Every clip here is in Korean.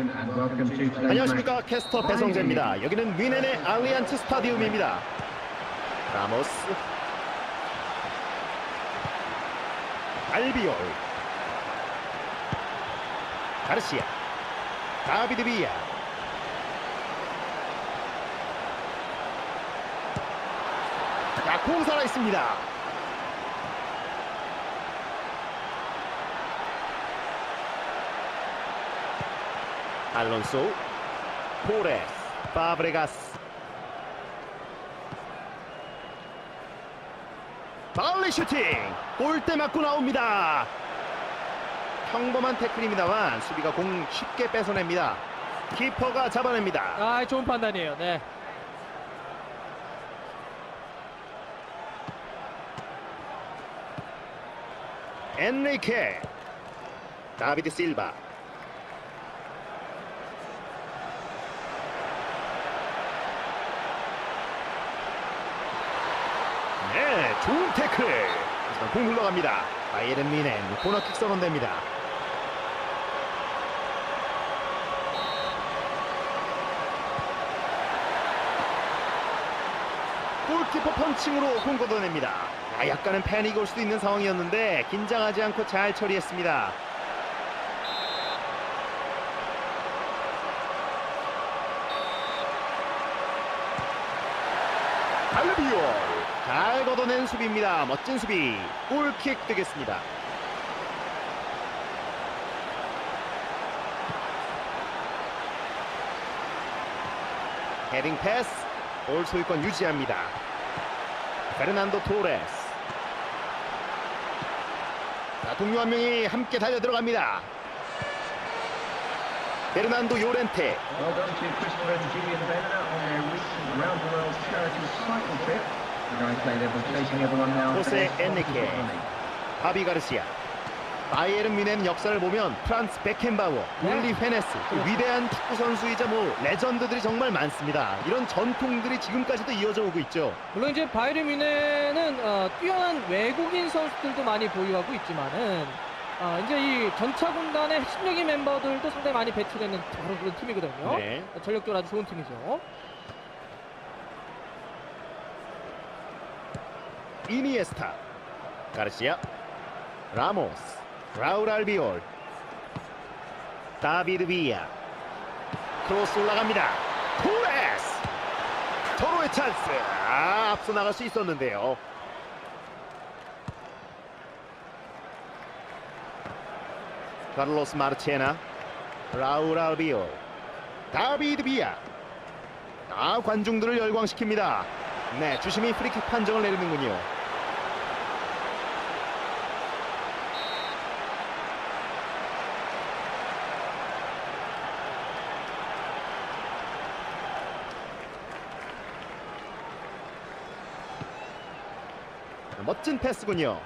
안녕하십니까 캐스터 배성재입니다. 여기는 뮌헨의 알리안츠 스타디움입니다. 라모스 알비올 가르시아 다비드 비야 자공 살아있습니다. 알론소 포레스 파브레가스. 발리 슈팅! 골대 맞고 나옵니다. 평범한 태클입니다만 수비가 공 쉽게 뺏어냅니다. 키퍼가 잡아냅니다. 아, 좋은 판단이에요. 네. 엔리케 다비드 실바 네 좋은 태클 하지만 공 흘러갑니다 바이에른 미넨 코너킥 선언됩니다 골키퍼 펀칭으로 공 걷어냅니다. 아, 약간은 패닉이 올 수도 있는 상황이었는데 긴장하지 않고 잘 처리했습니다. 알비올 잘 걷어낸 수비입니다. 멋진 수비. 골킥 되겠습니다. 헤딩 패스 볼 소유권 유지합니다. 페르난도 토레스. 자, 동료 한 명이 함께 달려 들어갑니다. 페르난도 요렌테. Enrique. running. 바비 가르시아. 바이에른 뮌헨 역사를 보면 프란츠 베켄바워, 울리 페네스, 또 위대한 축구 선수이자 뭐 레전드들이 정말 많습니다. 이런 전통들이 지금까지도 이어져 오고 있죠. 물론 이제 바이에른 뮌헨은 어, 뛰어난 외국인 선수들도 많이 보유하고 있지만은 어, 이제 이 전차 군단의 핵심적인 멤버들도 상당히 많이 배출되는 바로 그런 팀이거든요. 네. 전력적으로 아주 좋은 팀이죠. 이니에스타, 가르시아, 라모스, 라울 알비올, 다비드 비야, 크로스 올라갑니다. 토레스, 서로의 찬스. 아, 앞서 나갈 수 있었는데요. 카를로스 마르체나, 라울 알비올, 다비드 비야. 아, 관중들을 열광시킵니다. 네, 주심이 프리킥 판정을 내리는군요. 멋진 패스군요.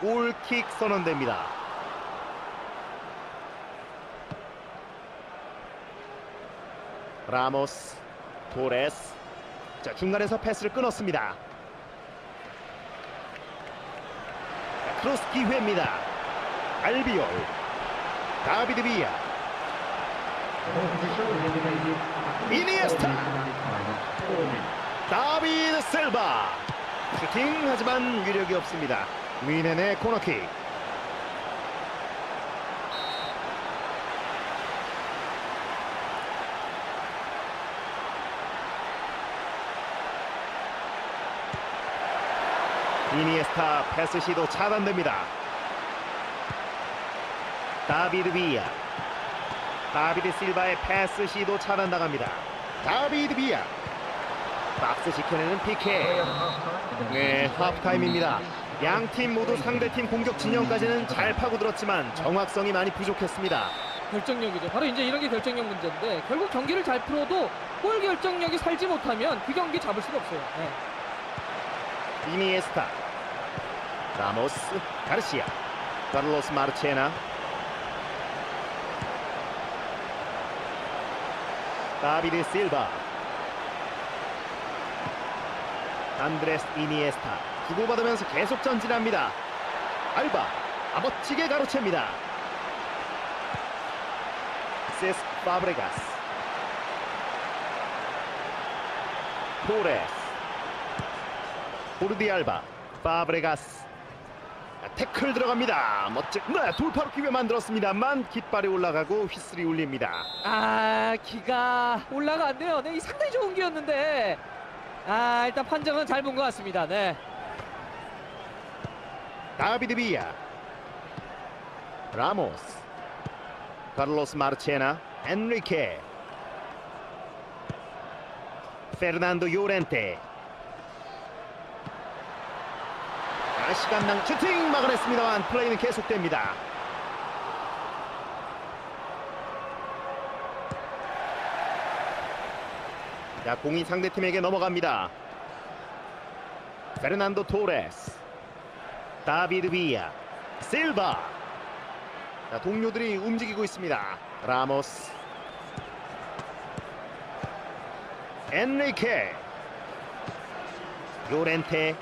골킥 선언됩니다. 라모스, 토레스. 자, 중간에서 패스를 끊었습니다. 자, 크로스 기회입니다. 알비올, 다비드 비야, 이니에스타, 다비드 셀바. 슈팅 하지만 위력이 없습니다. 뮌헨의 코너킥. 이니에스타 패스 시도 차단됩니다. 다비드 비야. 다비드 실바의 패스 시도 차단당합니다. 다비드 비야. 박스 지켜내는 PK. 네, 하프타임입니다. 양 팀 모두 상대팀 공격 진영까지는 잘 파고들었지만 정확성이 많이 부족했습니다. 결정력이죠. 바로 이제 이런 게 결정력 문제인데 결국 경기를 잘 풀어도 골 결정력이 살지 못하면 그 경기 잡을 수가 없어요. 네. 이니에스타, 라모스, 가르시아, 카를로스 마르체나, 다비드 실바, 안드레스 이니에스타 주고받으면서 계속 전진합니다. 알바, 아 멋지게 가로챕니다. 세스 파브레가스 토레스 포르디 알바 파브레가스 아, 태클 들어갑니다 멋진 네, 돌파로 기회 만들었습니다만 깃발이 올라가고 휘슬이 울립니다 아 기가 올라가는데요. 네, 이 상당히 좋은 기였는데 아 일단 판정은 잘 본 것 같습니다. 네. 다비드 비야 라모스 카를로스 마르체나 엔리케 페르난도 요렌테 아, 시간당 슈팅 막아냈습니다만 플레이는 계속됩니다 자 공이 상대팀에게 넘어갑니다. 페르난도 토레스 다비드 비야 실바. 자, 동료들이 움직이고 있습니다. 라모스 엔리케 요렌테.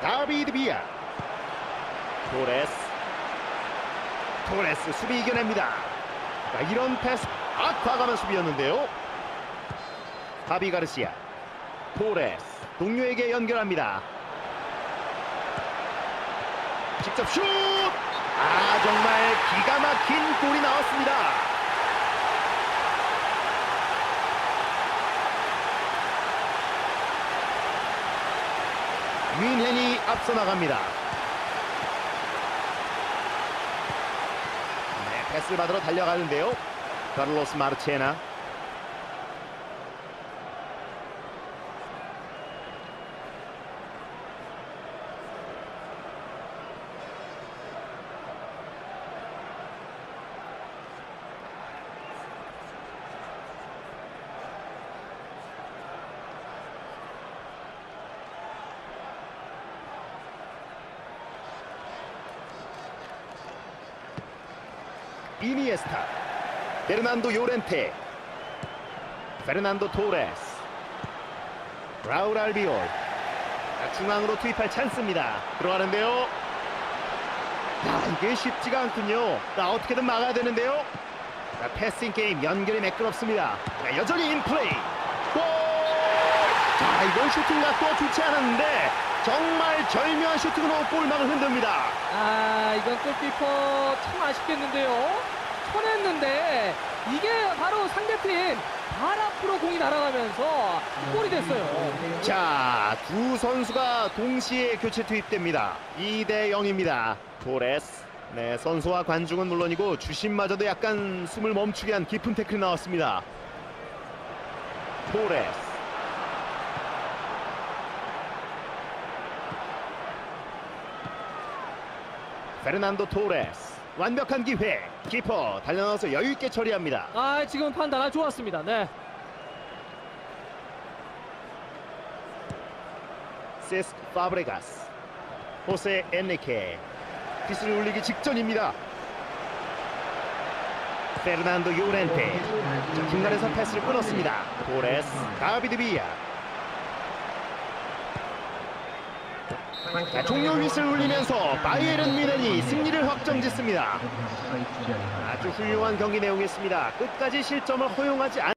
다비드 비야 토레스. 토레스 수비 이겨냅니다 자, 이런 패스 아 과감한 수비였는데요 파비 가르시아 토레스 동료에게 연결합니다. 직접 슛! 아 정말 기가 막힌 골이 나왔습니다. 윈헨이 앞서 나갑니다. 패스를 받으러 달려가는데요. 카를로스 마르체나 이니에스타 페르난도 요렌테 페르난도 토레스 라울 알비올. 자, 중앙으로 투입할 찬스입니다. 들어가는데요. 야 이게 쉽지가 않군요. 자 어떻게든 막아야 되는데요. 자, 패싱 게임 연결이 매끄럽습니다. 자, 여전히 인플레이. 골! 자 이건 슈팅 각도 좋지 않았는데 정말 절묘한 슈팅으로 골망을 흔듭니다 아 이건 골키퍼 참 아쉽겠는데요. 쳐냈는데 이게 바로 상대팀 발 앞으로 공이 날아가면서 골이 됐어요. 자, 두 선수가 동시에 교체 투입됩니다. 2대 0입니다. 토레스. 네, 선수와 관중은 물론이고 주심마저도 약간 숨을 멈추게 한 깊은 태클이 나왔습니다. 토레스. 페르난도 토레스. 완벽한 기회. 키퍼 달려나와서 여유 있게 처리합니다. 아 지금 판단 아주 좋았습니다. 네. 세스 파브레가스 호세 엔리케 빗을 올리기 직전입니다 페르난도 요렌테 자, 중간에서 패스를 끊었습니다 토레스 다비드 비야 자, 종료 휘슬 울리면서 바이에른 미넨이 승리를 확정짓습니다. 아주 훌륭한 경기 내용이었습니다. 끝까지 실점을 허용하지 않